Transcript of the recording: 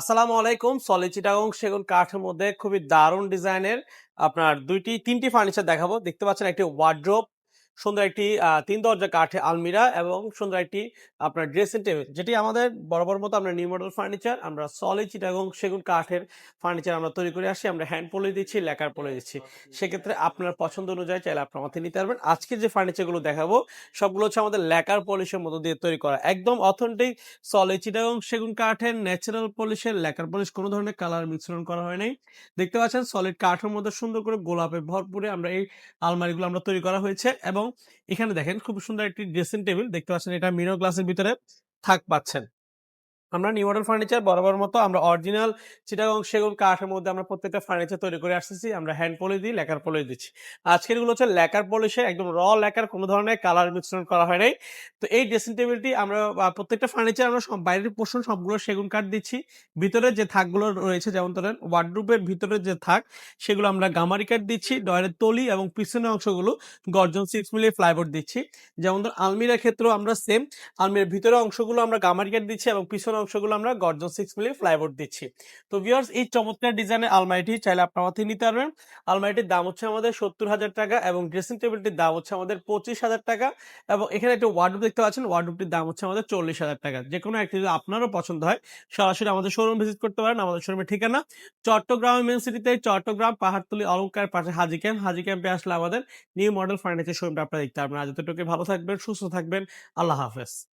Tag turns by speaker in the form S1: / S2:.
S1: আসসালামু আলাইকুম। সলিড চিটাগং সেগুন কাঠের মধ্যে খুবই দারুণ ডিজাইনের আপনার দুইটি, তিনটি ফার্নিচার দেখাবো। দেখতে পাচ্ছেন একটি ওয়ার্ড্রোপ সুন্দর একটি তিন দরজা কাঠে আলমিরা এবং সুন্দর একটি আপনার ড্রেসিং টেবিল যেটি আমাদের বরাবর মতো আমরা নিউ মডেল ফার্নিচার আমরা সলিড চিটাগং সেগুন কাঠের ফার্নিচার আমরা তৈরি করে আসি, আমরা হ্যান্ড পলে দিচ্ছি লেকার পলে দিচ্ছি। সেক্ষেত্রে আপনার পছন্দ অনুযায়ী চাইলে আপনার মাথায় নিতে পারবেন। আজকে যে ফার্নিচারগুলো দেখাবো, সবগুলো হচ্ছে আমাদের লেকার পলিশের মতো দিয়ে তৈরি করা। একদম অথেন্টিক সলিড চিটাগং সেগুন কাঠের ন্যাচারাল পলিশের লেকার পলিশ কোনো ধরনের কালার মিশ্রণ করা হয় নাই। দেখতে পাচ্ছেন সলিড কাঠের মধ্যে সুন্দর করে গোলাপে ভরপুরে আমরা এই আলমারিগুলো আমরা তৈরি করা হয়েছে এবং এখানে দেখেন খুব সুন্দর একটি ড্রেসিং টেবিল দেখতে পাচ্ছেন এটা মিরো গ্লাসের ভিতরে থাক পাচ্ছেন। আমরা নিউ মডেল ফার্নিচার বরাবর মতো আমরা অরিজিনাল চিটাগং সেগুন কাঠের মধ্যে আমরা প্রত্যেকটা ফার্নিচার তৈরি করে আসতেছি, আমরা হ্যান্ড পলিশ দিই লেকার পলিশ দিচ্ছি। আজকেরগুলো হচ্ছে লেকার পলিশে একদম র লেকার কোনো ধরনের কালার মিশ্রণ করা হয় নাই। তো এই ড্রেসিং টেবিলটি আমরা প্রত্যেকটা ফার্নিচার আমরা সব বাইরের পোর্শন সবগুলো সেগুন কাঠ দিচ্ছি। ভিতরে যে থাকগুলো রয়েছে, যেমন ধরেন ওয়ার্ডরুপের ভিতরে যে থাক, সেগুলো আমরা গামারি কাঠ দিচ্ছি ডয়ের তলি এবং পিছনের অংশগুলো গর্জন সিক্স মিলিয়ে ফ্লাইবোর্ড দিচ্ছি। যেমন ধর আলমিরার ক্ষেত্রেও আমরা সেম আলমিরার ভিতরে অংশগুলো আমরা গামারি কাঠ দিচ্ছি এবং অংশগুলো আমরা গর্জন সিক্স মিলিয়ে ফ্লাইবোর্ড দিচ্ছি। তো ভিউয়ার্স এই চমৎকার ডিজাইনের আলমারিটি চাইলে আপনার মাথায় নিতে পারবেন। আলমারিটির দাম হচ্ছে আমাদের সত্তর হাজার টাকা এবং ড্রেসিং টেবিলটির দাম হচ্ছে আমাদের পঁচিশ হাজার টাকা এবং এখানে একটা ওয়ার্ডরোব দেখতে পাচ্ছেন ওয়ার্ডরোবটির দাম হচ্ছে আমাদের চল্লিশ হাজার টাকা। যে কোনো একটি যদি আপনারও পছন্দ হয়, সরাসরি আমাদের শোরুম ভিজিট করতে পারেন, আমাদের শোরুমের ঠিকানা চট্টগ্রাম মেন সিটিতে চট্টগ্রাম, পাহাড়তলি, অলঙ্কার, পাশে হাজি ক্যাম্প হাজি ক্যাম্পে আসলে আমাদের নিউ মডেল ফার্নিচার শোরুমটা আপনারা দেখতে পারবেন। আজ এতটুকু ভালো থাকবেন, সুস্থ থাকবেন। আল্লাহ হাফেজ।